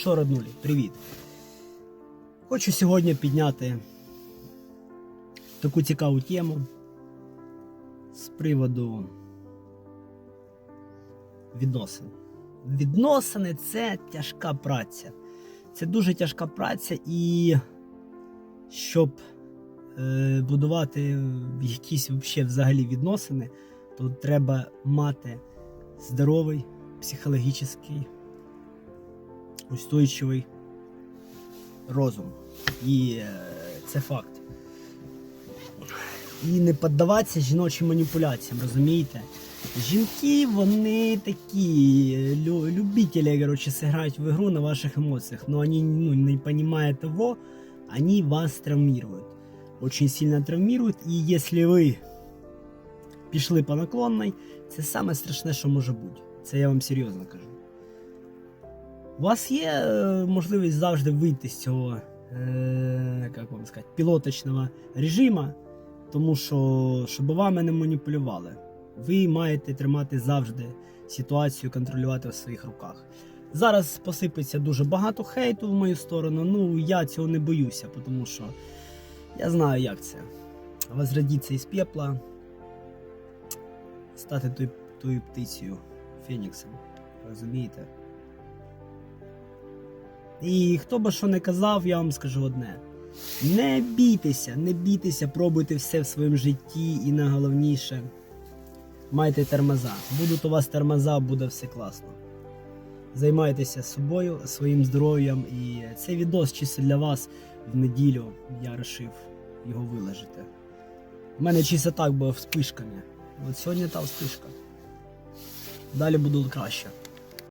Що, роднулі, привіт. Хочу сьогодні підняти таку цікаву тему з приводу відносин. Відносини це тяжка праця. Це дуже тяжка праця, і щоб е, будувати якісь взагалі відносини, то треба мати здоровий психологічний устойчивий розум. І е, це факт. І не піддаватися жіночим маніпуляціям, розумієте? Жінки, вони такі лю- любителі, короче, сыграть в игру на ваших эмоциях, но они ну, не понимая того, они вас травмируют. Очень сильно травмируют, і якщо ви пішли по наклонной, це саме страшне, що може бути. Це я вам серйозно кажу. У вас є е, можливість завжди вийти з цього, е, як вам сказати, пілоточного режиму, тому що щоб вами не маніпулювали. Ви маєте тримати завжди ситуацію, контролювати в своїх руках. Зараз посипеться дуже багато хейту в мою сторону. Ну я цього не боюся, тому що я знаю, як це. Возродитися із пепла, стати той, тою птицею Феніксом. Розумієте? І хто би що не казав, я вам скажу одне. Не бійтеся, не бійтеся, пробуйте все в своєму житті і найголовніше майте тормоза. Будуть у вас тормоза, буде все класно. Займайтеся собою, своїм здоров'ям. І цей відос чисто для вас в неділю я вирішив його виложити. У мене чисто так було вспишками. От сьогодні та вспишка. Далі буде краще.